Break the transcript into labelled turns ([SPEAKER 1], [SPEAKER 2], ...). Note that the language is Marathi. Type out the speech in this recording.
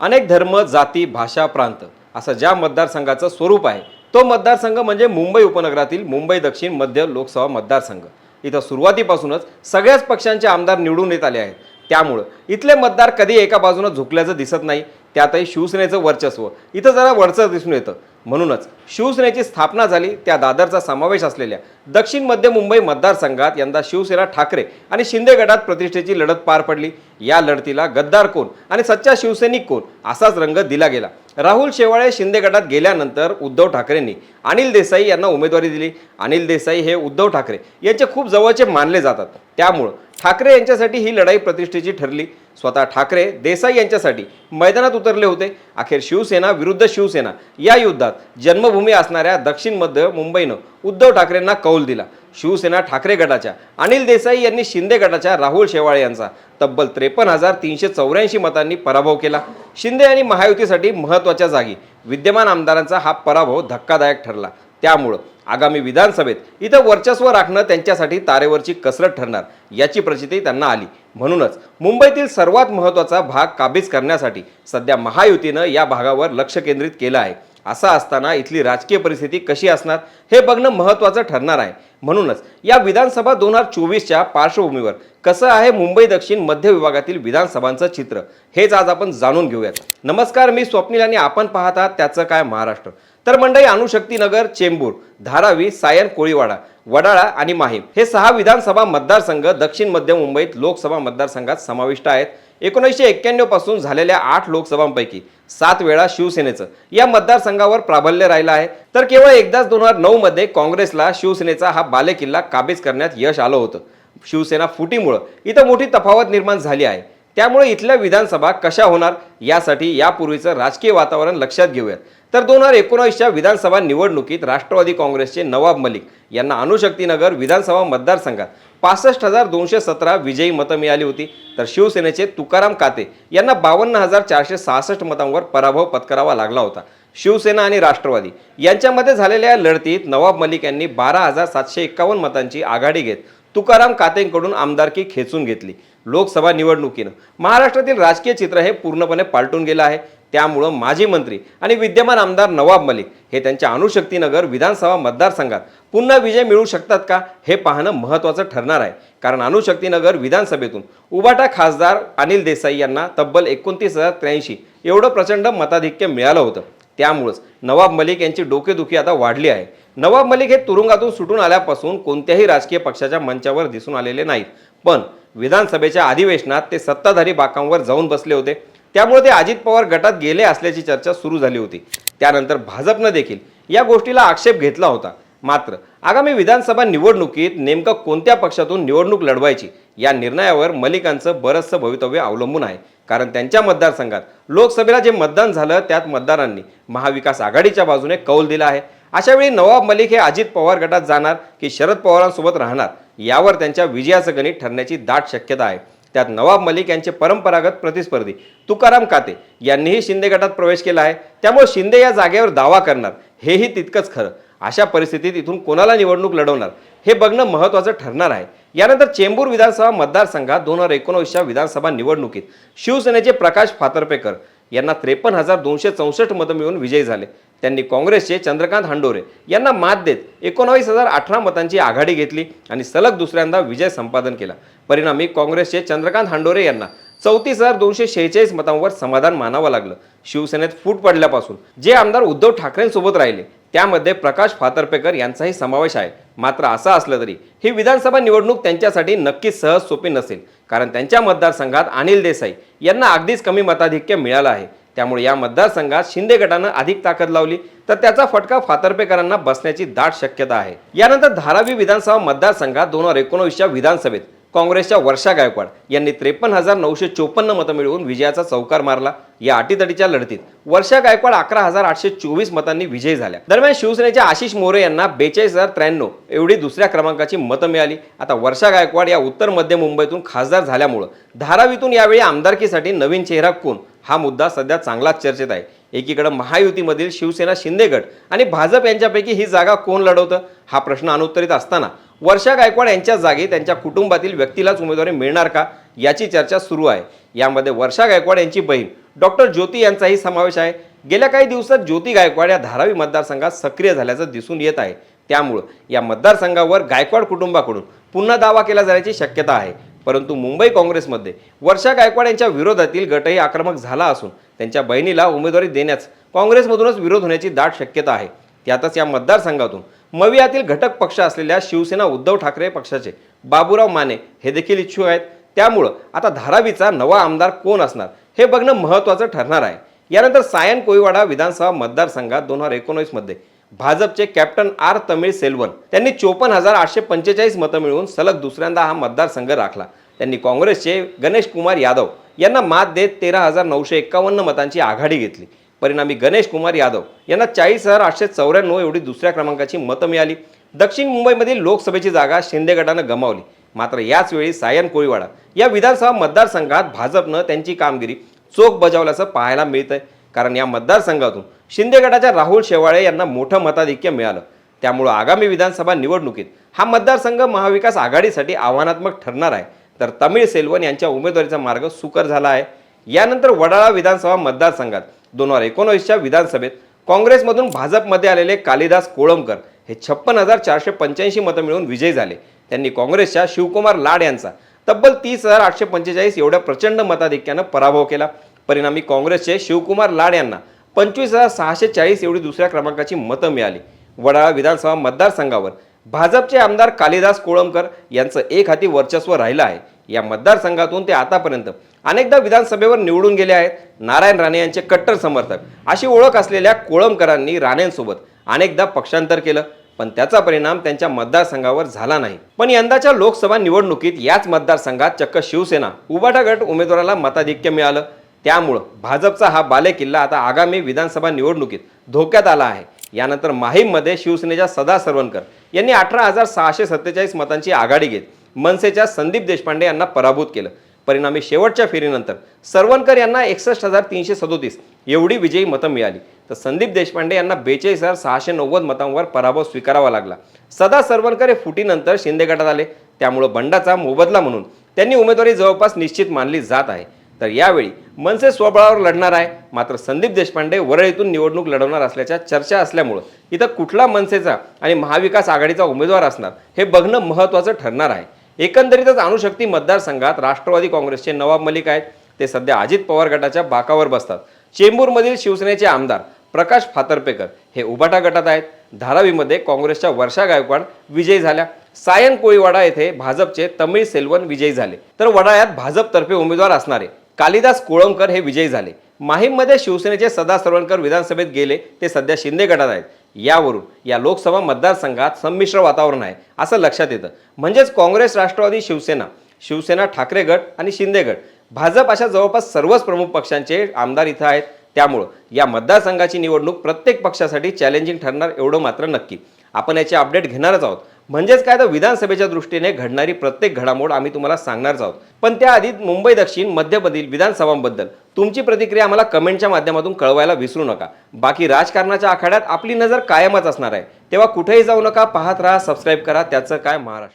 [SPEAKER 1] अनेक धर्म जाती भाषा प्रांत असं ज्या मतदारसंघाचं स्वरूप आहे तो मतदारसंघ म्हणजे मुंबई उपनगरातील मुंबई दक्षिण मध्य लोकसभा मतदारसंघ. इथं सुरुवातीपासूनच सगळ्याच पक्षांचे आमदार निवडून येत आले आहेत. त्यामुळं इथले मतदार कधी एका बाजूनं झुकल्याचं दिसत नाही त्यातही शिवसेनेचं वर्चस्व. इथं जरा वरचं दिसून येतं. म्हणूनच शिवसेनेची स्थापना झाली त्या दादरचा समावेश असलेल्या दक्षिण मध्य मुंबई मतदारसंघात यंदा शिवसेना ठाकरे आणि शिंदे गटात प्रतिष्ठेची लढत पार पडली. या लढतीला गद्दार कोण आणि सच्चा शिवसैनिक कोण असाच रंग दिला गेला. राहुल शेवाळे शिंदे गटात गेल्यानंतर उद्धव ठाकरेंनी अनिल देसाई यांना उमेदवारी दिली. अनिल देसाई हे उद्धव ठाकरे यांचे खूप जवळचे मानले जातात. त्यामुळं ठाकरे यांच्यासाठी ही लढाई प्रतिष्ठेची ठरली. स्वतः ठाकरे देसाई यांच्यासाठी मैदानात उतरले होते. अखेर शिवसेना विरुद्ध शिवसेना या युद्धात जन्मभूमी असणाऱ्या दक्षिण मध्य मुंबईनं उद्धव ठाकरेंना कौल दिला. शिवसेना ठाकरे गटाच्या अनिल देसाई यांनी शिंदे गटाच्या राहुल शेवाळे यांचा. तब्बल त्रेपन्न हजार तीनशे चौऱ्याऐंशी मतांनी पराभव केला. शिंदे आणि महायुतीसाठी महत्त्वाच्या जागी विद्यमान आमदारांचा हा पराभव धक्कादायक ठरला. त्यामुळं आगामी विधानसभेत इथं वर्चस्व राखणं त्यांच्यासाठी तारेवरची कसरत ठरणार याची प्रचिती त्यांना आली. म्हणूनच मुंबईतील सर्वात महत्त्वाचा भाग काबीज करण्यासाठी सध्या महायुतीनं या भागावर लक्ष केंद्रित केलं आहे. असं असताना इथली राजकीय परिस्थिती कशी असणार हे बघणं महत्त्वाचं ठरणार आहे. म्हणूनच या विधानसभा दोन हजार चोवीसच्या पार्श्वभूमीवर कसं आहे मुंबई दक्षिण मध्य विभागातील विधानसभांचं चित्र हेच आज आपण जाणून घेऊयात. नमस्कार मी स्वप्नील आणि आपण पाहता त्याचं काय महाराष्ट्र. तर मंडळी अणुशक्तीनगर चेंबूर धारावी सायन कोळीवाडा वडाळा आणि माहीम हे सहा विधानसभा मतदारसंघ दक्षिण मध्य मुंबईत लोकसभा मतदारसंघात समाविष्ट आहेत. एकोणीसशे एक्क्याण्णवपासून झालेल्या आठ लोकसभांपैकी सात वेळा शिवसेनेचं. या मतदारसंघावर प्राबल्य राहिलं आहे. तर केवळ एकदाच दोन हजार नऊ मध्ये काँग्रेसला शिवसेनेचा हा बालेकिल्ला काबीज करण्यात यश आलं होतं. शिवसेना फुटीमुळं. इथं मोठी तफावत निर्माण झाली आहे. त्यामुळे इथल्या विधानसभा कशा होणार यासाठी यापूर्वीचं राजकीय वातावरण लक्षात घेऊयात. तर दोन हजार एकोणावीसच्या विधानसभा निवडणुकीत राष्ट्रवादी काँग्रेसचे नवाब मलिक यांना अणुशक्तीनगर विधानसभा मतदारसंघात पासष्ट हजार दोनशे सतरा विजयी मतं मिळाली होती. तर शिवसेनेचे तुकाराम काते यांना बावन्न हजार चारशे सहासष्ट मतांवर पराभव पत्करावा लागला होता. शिवसेना आणि राष्ट्रवादी यांच्यामध्ये झालेल्या या लढतीत नवाब मलिक यांनी बारा हजार सातशे एक्कावन्न मतांची आघाडी घेत तुकाराम कातेंकडून आमदारकी खेचून घेतली. लोकसभा निवडणुकीनं. महाराष्ट्रातील राजकीय चित्र हे पूर्णपणे पालटून गेलं आहे. त्यामुळं माजी मंत्री आणि विद्यमान आमदार नवाब मलिक हे त्यांच्या अणुशक्तीनगर विधानसभा मतदारसंघात पुन्हा विजय मिळू शकतात का हे पाहणं महत्त्वाचं ठरणार आहे. कारण अणुशक्तीनगर विधानसभेतून उबाटा खासदार अनिल देसाई यांना तब्बल एकोणतीस हजार त्र्याऐंशी एवढं प्रचंड मताधिक्य मिळालं होतं. त्यामुळंच नवाब मलिक यांची डोकेदुखी आता वाढली आहे. नवाब मलिक हे तुरुंगातून सुटून आल्यापासून कोणत्याही राजकीय पक्षाच्या मंचावर दिसून आलेले नाहीत. पण विधानसभेच्या अधिवेशनात ते सत्ताधारी बाकांवर जाऊन बसले होते. त्यामुळे ते अजित पवार गटात गेले असल्याची चर्चा सुरू झाली होती. त्यानंतर भाजपनं देखील या गोष्टीला आक्षेप घेतला होता. मात्र आगामी विधानसभा निवडणुकीत नेमकं कोणत्या पक्षातून निवडणूक लढवायची या निर्णयावर मलिकांचं बरंचसं भवितव्य अवलंबून आहे. कारण त्यांच्या मतदारसंघात लोकसभेला जे मतदान झालं त्यात मतदारांनी महाविकास आघाडीच्या बाजूने कौल दिला आहे. अशावेळी नवाब मलिक हे अजित पवार गटात जाणार की शरद पवारांसोबत राहणार यावर त्यांच्या विजयाचं गणित ठरण्याची दाट शक्यता आहे. त्यात नवाब मलिक यांचे परंपरागत प्रतिस्पर्धी तुकाराम काते यांनीही शिंदे गटात प्रवेश केला आहे. त्यामुळे शिंदे या जागेवर दावा करणार हेही तितकंच खरं. अशा परिस्थितीत इथून कोणाला निवडणूक लढवणार? हे बघणं महत्त्वाचं ठरणार आहे. यानंतर चेंबूर विधानसभा मतदारसंघात दोन हजार एकोणवीसच्या विधानसभा निवडणुकीत शिवसेनेचे प्रकाश फातर्पेकर यांना त्रेपन्न हजार दोनशे चौसष्ट मतं मिळून विजयी झाले. त्यांनी काँग्रेसचे चंद्रकांत हांडोरे यांना मात देत एकोणावीस हजार अठरा मतांची आघाडी घेतली आणि सलग दुसऱ्यांदा विजय संपादन केला. परिणामी काँग्रेसचे चंद्रकांत हांडोरे यांना चौतीस हजार दोनशे शेहेचाळीस मतांवर समाधान मानावं लागलं. शिवसेनेत फूट पडल्यापासून जे आमदार उद्धव ठाकरेंसोबत राहिले त्यामध्ये प्रकाश फातर्पेकर यांचाही समावेश आहे. मात्र असं असलं तरी ही विधानसभा निवडणूक त्यांच्यासाठी नक्कीच सहज सोपी नसेल. कारण त्यांच्या मतदारसंघात अनिल देसाई यांना अगदीच कमी मताधिक्य मिळालं आहे. त्यामुळे या मतदारसंघात शिंदे गटानं अधिक ताकद लावली तर त्याचा फटका फातर्पेकरांना बसण्याची दाट शक्यता आहे. यानंतर धारावी विधानसभा मतदारसंघात दोन हजार एकोणवीसच्या विधानसभेत काँग्रेसच्या वर्षा गायकवाड यांनी त्रेपन्न हजार नऊशे चोपन्न मतं मिळवून विजयाचा चौकार मारला. या अटीतटीच्या लढतीत वर्षा गायकवाड अकरा हजार आठशे चोवीस मतांनी विजयी झाल्या. दरम्यान शिवसेनेच्या आशिष मोरे यांना बेचाळीस हजार त्र्याण्णव एवढी दुसऱ्या क्रमांकाची मतं मिळाली. आता वर्षा गायकवाड या उत्तर मध्य मुंबईतून खासदार झाल्यामुळं धारावीतून यावेळी आमदारकीसाठी नवीन चेहरा कोण? हा मुद्दा सध्या चांगलाच चर्चेत आहे. एकीकडं महायुतीमधील शिवसेना शिंदे गट आणि भाजप यांच्यापैकी ही जागा कोण लढवतं? हा प्रश्न अनुत्तरित असताना वर्षा गायकवाड यांच्या जागी त्यांच्या कुटुंबातील व्यक्तीलाच उमेदवारी मिळणार का? याची चर्चा सुरू आहे. यामध्ये वर्षा गायकवाड यांची बहीण डॉक्टर ज्योती यांचाही समावेश आहे. गेल्या काही दिवसात ज्योती गायकवाड या धारावी मतदारसंघात सक्रिय झाल्याचं दिसून येत आहे. त्यामुळं या मतदारसंघावर गायकवाड कुटुंबाकडून पुन्हा दावा केला जाण्याची शक्यता आहे. परंतु मुंबई काँग्रेसमध्ये वर्षा गायकवाड यांच्या विरोधातील गटही आक्रमक झाला असून त्यांच्या बहिणीला उमेदवारी देण्यास काँग्रेसमधूनच विरोध होण्याची दाट शक्यता आहे. त्यातच या मतदारसंघातून मवियातील घटक पक्ष असलेल्या शिवसेना उद्धव ठाकरे पक्षाचे बाबूराव माने हे देखील इच्छुक आहेत. त्यामुळं आता धारावीचा नवा आमदार कोण असणार हे बघणं महत्त्वाचं ठरणार आहे. यानंतर सायन कोयवाडा विधानसभा मतदारसंघात दोन हजार एकोणीसमध्ये भाजपचे कॅप्टन आर तमिळ सेल्वन त्यांनी चोपन्न हजार आठशे पंचेचाळीस मतं मिळवून सलग दुसऱ्यांदा हा मतदारसंघ राखला. त्यांनी काँग्रेसचे गणेश कुमार यादव यांना मात देत तेरा हजार नऊशे एक्कावन्न मतांची आघाडी घेतली. परिणामी गणेश कुमार यादव यांना चाळीस हजार आठशे चौऱ्याण्णव एवढी दुसऱ्या क्रमांकाची मतं मिळाली. दक्षिण मुंबईमधील लोकसभेची जागा शिंदे गटानं गमावली. मात्र याच वेळी सायन कोळीवाडा या विधानसभा मतदारसंघात भाजपनं त्यांची कामगिरी चोख बजावल्याचं पाहायला मिळतंय. कारण या मतदारसंघातून शिंदे गटाच्या राहुल शेवाळे यांना मोठं मताधिक्य मिळालं. त्यामुळं आगामी विधानसभा निवडणुकीत हा मतदारसंघ महाविकास आघाडीसाठी आव्हानात्मक ठरणार आहे. तर तमिळ सेल्वन यांच्या उमेदवारीचा मार्ग सुकर झाला आहे. यानंतर वडाळा विधानसभा मतदारसंघात दोन हजार एकोणावीसच्या विधानसभेत काँग्रेसमधून भाजपमध्ये आलेले कालिदास कोळंबकर हे छप्पन हजार चारशे पंच्याऐंशी मतं मिळवून विजयी झाले. त्यांनी काँग्रेसच्या शिवकुमार लाड यांचा तब्बल तीस हजार आठशे पंचेचाळीस एवढ्या प्रचंड मताधिक्यानं पराभव केला. परिणामी काँग्रेसचे शिवकुमार लाड यांना पंचवीस हजार सहाशे चाळीस एवढी दुसऱ्या क्रमांकाची मतं मिळाली. वडाळा विधानसभा मतदारसंघावर भाजपचे आमदार कालिदास कोळंबकर यांचं एक हाती वर्चस्व राहिलं आहे. या मतदारसंघातून ते आतापर्यंत अनेकदा विधानसभेवर निवडून गेले आहेत. नारायण राणे यांचे कट्टर समर्थक. अशी ओळख असलेल्या कोळंबकरांनी राणेंसोबत अनेकदा पक्षांतर केलं पण त्याचा परिणाम त्यांच्या मतदारसंघावर झाला नाही. पण यंदाच्या लोकसभा निवडणुकीत याच मतदारसंघात चक्क शिवसेना उबाटा गट उमेदवाराला मताधिक्य मिळालं. त्यामुळं भाजपचा हा बालेकिल्ला आता आगामी विधानसभा निवडणुकीत धोक्यात आला आहे. यानंतर माहीममध्ये शिवसेनेच्या सदा सरवणकर यांनी अठरा हजार सहाशे सत्तेचाळीस मतांची आघाडी घेत मनसेच्या संदीप देशपांडे यांना पराभूत केलं. परिणामी शेवटच्या फेरीनंतर सरवणकर यांना एकसष्ट हजार तीनशे सदोतीस एवढी विजयी मतं मिळाली. तर संदीप देशपांडे यांना बेचाळीस हजार सहाशे नव्वद मतांवर पराभव स्वीकारावा लागला. सदा सरवणकर हे फुटीनंतर शिंदे गटात आले. त्यामुळं बंडाचा मोबदला म्हणून त्यांनी उमेदवारी जवळपास निश्चित मानली जात आहे. तर यावेळी मनसे स्वबळावर लढणार आहे. मात्र संदीप देशपांडे वरळीतून निवडणूक लढवणार असल्याच्या चर्चा असल्यामुळं इथं कुठला मनसेचा आणि महाविकास आघाडीचा उमेदवार असणार हे बघणं महत्त्वाचं ठरणार आहे. एकंदरीतच अणुशक्ती मतदारसंघात राष्ट्रवादी काँग्रेसचे नवाब मलिक आहेत. ते सध्या अजित पवार गटाच्या बाकावर बसतात. चेंबूरमधील शिवसेनेचे आमदार प्रकाश फातर्पेकर हे उबाटा गटात आहेत. धारावीमध्ये काँग्रेसच्या वर्षा गायकवाड विजयी झाल्या. सायन कोळीवाडा येथे भाजपचे तमिळ सेल्वन विजयी झाले. तर वडाळ्यात भाजपतर्फे उमेदवार असणारे कालिदास कोळंबकर हे विजयी झाले. माहीममध्ये शिवसेनेचे सदा सरवणकर विधानसभेत गेले ते सध्या शिंदे गटात आहेत. यावरून या लोकसभा मतदारसंघात संमिश्र वातावरण आहे असं लक्षात येतं. म्हणजेच काँग्रेस राष्ट्रवादी शिवसेना शिवसेना ठाकरे गट आणि शिंदे गट. भाजप अशा जवळपास सर्वच प्रमुख पक्षांचे आमदार इथं आहेत. त्यामुळं या मतदारसंघाची निवडणूक प्रत्येक पक्षासाठी चॅलेंजिंग ठरणार एवढं मात्र नक्की. आपण याचे अपडेट घेणारच आहोत. म्हणजेच काय तर विधानसभेच्या दृष्टीने घडणारी प्रत्येक घडामोड आम्ही तुम्हाला सांगणारच आहोत. पण त्याआधी मुंबई दक्षिण मध्यमधील विधानसभांबद्दल तुमची प्रतिक्रिया आम्हाला कमेंटच्या माध्यमातून कळवायला विसरू नका. बाकी राजकारणाच्या आखाड्यात आपली नजर कायमच असणार आहे. तेव्हा कुठेही जाऊ नका पाहत राहा सबस्क्राईब करा. त्याचं काय महाराष्ट्र?